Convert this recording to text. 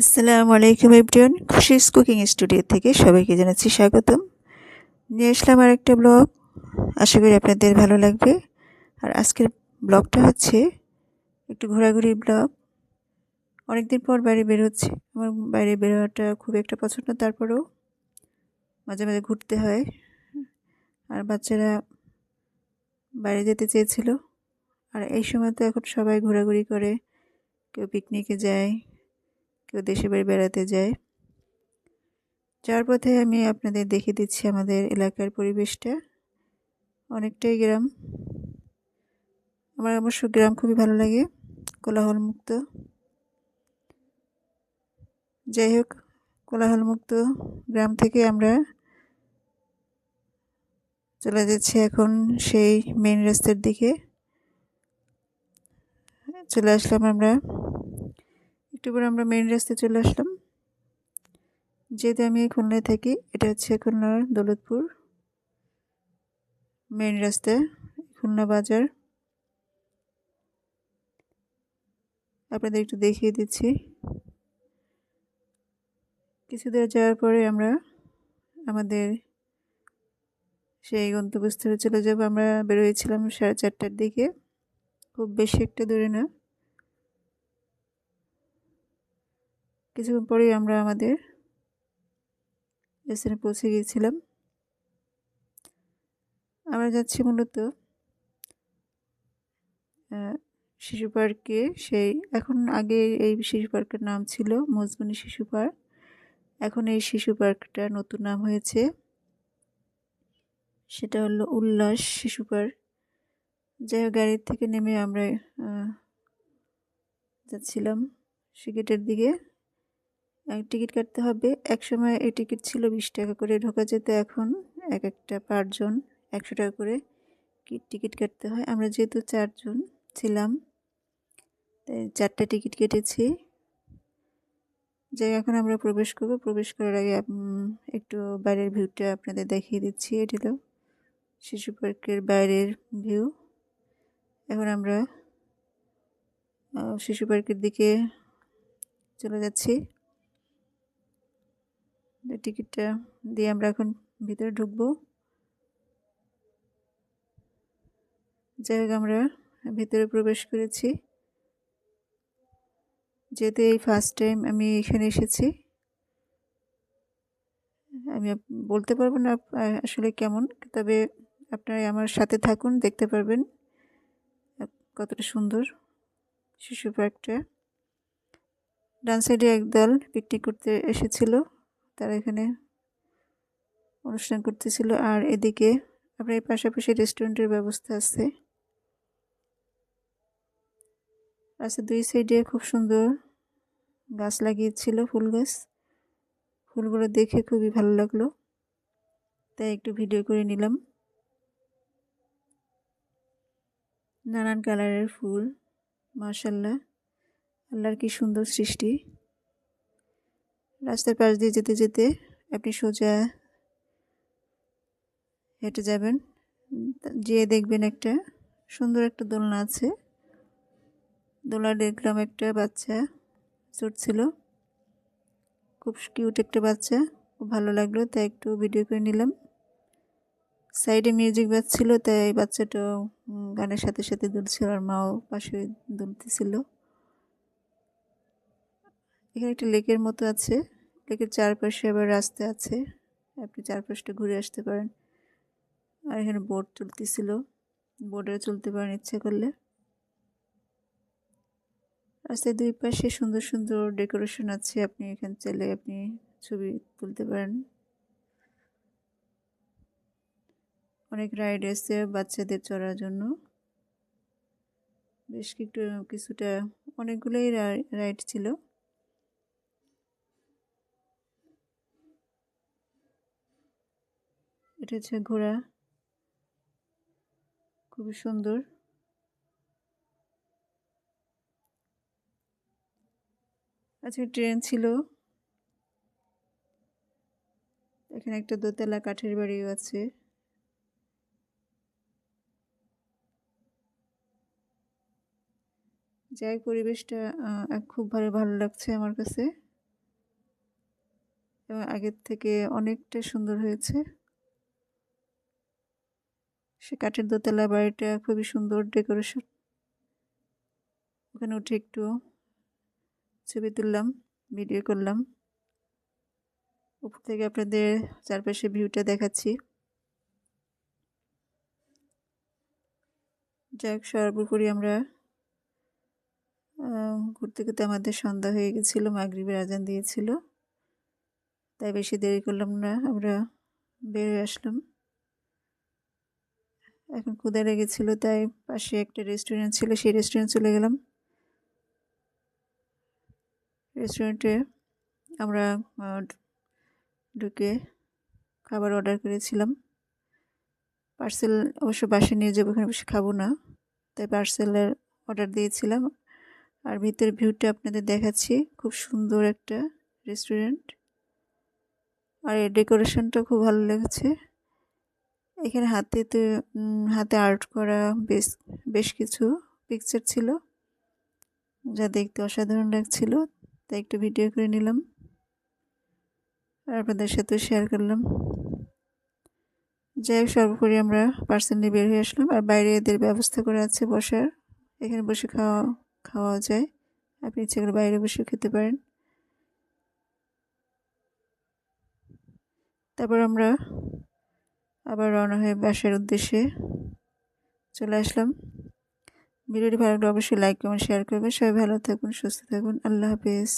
আসসালামু আলাইকুম everyone, Khushi's cooking studio থেকে সবাইকে জানাচ্ছি স্বাগতম। নিয়ে আসলাম আর একটা ব্লগ, আশা করি আপনাদের ভালো লাগবে। আর আজকের ব্লগটা হচ্ছে একটু ঘোরাঘুরি ব্লগ। অনেকদিন পর বাইরে বের হচ্ছে, আমার বাইরে বেরোয়াটা খুব একটা পছন্দ, তারপরেও মাঝে মাঝে ঘুরতে হয়। আর বাচ্চারা বাইরে যেতে চেয়েছিল। আর এই সময় তো এখন সবাই ঘোরাঘুরি করে, কেউ পিকনিকে যায় কেউ দেশে বাড়ি বেড়াতে যায়। যার পথে আমি আপনাদের দেখিয়ে দিচ্ছি আমাদের এলাকার পরিবেশটা। অনেকটাই গ্রাম। আমার অবশ্য গ্রাম খুবই ভালো লাগে, কোলাহলমুক্ত। যাই হোক, কোলাহলমুক্ত গ্রাম থেকে আমরা চলে যাচ্ছি এখন সেই মেন রাস্তার দিকে। চলে আসলাম আমরা একটু পরে আমরা মেইন রাস্তায় চলে আসলাম। যেহেতু আমি খুলনায় থাকি, এটা হচ্ছে খুলনার দৌলতপুর মেইন রাস্তা, খুলনা বাজার। আপনাদের একটু দেখিয়ে দিচ্ছি। কিছু দূর যাওয়ার পরে আমরা আমাদের সেই গন্তব্যস্থলে চলে যাব। আমরা বেরোয়েছিলাম সাড়ে চারটার দিকে। খুব বেশি একটা দূরে না। কিছুক্ষণ পরেই আমরা আমাদের স্থানে পৌঁছে গিয়েছিলাম। আমরা যাচ্ছি মূলত শিশু পার্কে। সেই এখন আগে এই শিশু পার্কের নাম ছিল মজবুনি শিশু পার্ক। এখন এই শিশু পার্কটা নতুন নাম হয়েছে। সেটা হলো উল্লাস শিশু পার্ক। যাই হোক, গাড়ির থেকে নেমে আমরা যাচ্ছিলাম সে গেটের দিকে। টিকিট কাটতে হবে। এক সময় এই টিকিট ছিল বিশ টাকা করে, ঢোকা যেত এখন এক একটা পাঁচজন একশো টাকা করে টিকিট কাটতে হয়। আমরা যেহেতু চারজন ছিলাম, তাই চারটা টিকিট কেটেছি। যাই এখন আমরা প্রবেশ করব। প্রবেশ করার আগে একটু বাইরের ভিউটা আপনাদের দেখিয়ে দিচ্ছি। এটি হলো শিশু পার্কের বাইরের ভিউ। এখন আমরা শিশু পার্কের দিকে চলে যাচ্ছি। টিকিটটা দিয়ে আমরা এখন ভিতরে ঢুকবো। যাই হোক আমরা ভিতরে প্রবেশ করেছি। যেহেতু এই ফার্স্ট টাইম আমি এখানে এসেছি, আমি বলতে পারব না আসলে কেমন, তবে আপনারা আমার সাথে থাকুন, দেখতে পারবেন কতটা সুন্দর শিশু পার্কটা ডান সাইডে একদল পিকনিক করতে এসেছিল। তারা এখানে অনুষ্ঠান করতেছিল। আর এদিকে আপনার এই পাশাপাশি রেস্টুরেন্টের ব্যবস্থা আছে। রাস্তার দুই সাইডে খুব সুন্দর গাছ লাগিয়েছিল ফুল গাছ। ফুলগুলো দেখে খুবই ভালো লাগল। তাই একটু ভিডিও করে নিলাম। নানান কালারের ফুল মার্শাল্লাহ আল্লাহর কি সুন্দর সৃষ্টি। রাস্তার পাশ দিয়ে যেতে যেতে আপনি সোজা হেঁটে যাবেন। যেয়ে দেখবেন একটা সুন্দর একটা দোলনা আছে। দোলনা দেখলাম একটা বাচ্চা চড়ছিল খুব কিউট একটা বাচ্চা, খুব ভালো লাগল, তাই একটু ভিডিও করে নিলাম। সাইডে মিউজিক বাজছিল, তাই বাচ্চাটাও গানের সাথে সাথে দুলছিল আর মাও পাশে দুলতেছিল। এখানে একটা লেকের মতো আছে। লেকের চারপাশে আবার রাস্তা আছে। আপনি চারপাশটা ঘুরে আসতে পারেন। আর এখানে বোট চলতেছিল। বোটে চলতে পারেন ইচ্ছে করলে। রাস্তায় দুই পাশে সুন্দর সুন্দর ডেকোরেশন আছে। আপনি এখানে চাইলে আপনি ছবি তুলতে পারেন। অনেক রাইড আছে বাচ্চাদের চড়ার জন্য। বেশ একটু কিছুটা, অনেকগুলোই রাইড ছিল। এটা হচ্ছে ঘোড়া। খুবই সুন্দর। আজকে ট্রেন ছিল। এখানে একটা দোতলা কাঠের বাড়িও আছে। যাই পরিবেশটা খুব ভালো ভালো লাগছে আমার কাছে। এবং আগের থেকে অনেকটা সুন্দর হয়েছে। সে কাঠের দোতলা বাড়িটা খুবই সুন্দর ডেকোরেশন। ওখানে উঠে একটু ছবি তুললাম, ভিডিও করলাম। উপর থেকে আপনাদের চারপাশে ভিউটা দেখাচ্ছি। যাক, সর্বোপরি আমরা ঘুরতে ঘুরতে আমাদের সন্ধ্যা হয়ে গেছিল, মাগরীবের আজান দিয়েছিল। তাই বেশি দেরি করলাম না, আমরা বের হয়ে আসলাম। এখন ক্ষুদা লেগেছিলো, তাই পাশে একটা রেস্টুরেন্ট ছিল, সেই রেস্টুরেন্ট চলে গেলাম। রেস্টুরেন্টে আমরা ঢুকে খাবার অর্ডার করেছিলাম। পার্সেল অবশ্য বাসে নিয়ে যাব, ওখানে বসে খাব না, তাই পার্সেলের অর্ডার দিয়েছিলাম। আর ভিতরের ভিউটা আপনাদের দেখাচ্ছি, খুব সুন্দর একটা রেস্টুরেন্ট আর এর ডেকোরেশনটা খুব ভালো লেগেছে। এখানে হাতে তো হাতে আর্ট করা বেশ বেশ কিছু পিকচার ছিল, যা দেখতে অসাধারণ লাগছিল। তাই একটু ভিডিও করে নিলাম। আর আপনাদের সাথে শেয়ার করলাম। যাই হোক, সর্বোপরি আমরা পার্সেল নিয়ে বের হয়ে আসলাম। আর বাইরে এদের ব্যবস্থা করে আছে বসার। এখানে বসে খাওয়া খাওয়া যায়। আপনি ইচ্ছে করে বাইরে বসে খেতে পারেন। তারপর আমরা আবার রওনা হয়ে বাসার উদ্দেশ্যে চলে আসলাম। ভিডিওটি ভালো লাগলে অবশ্যই লাইক কমেন্ট শেয়ার করবেন। সবাই ভালো থাকুন, সুস্থ থাকুন। আল্লাহ হাফেজ।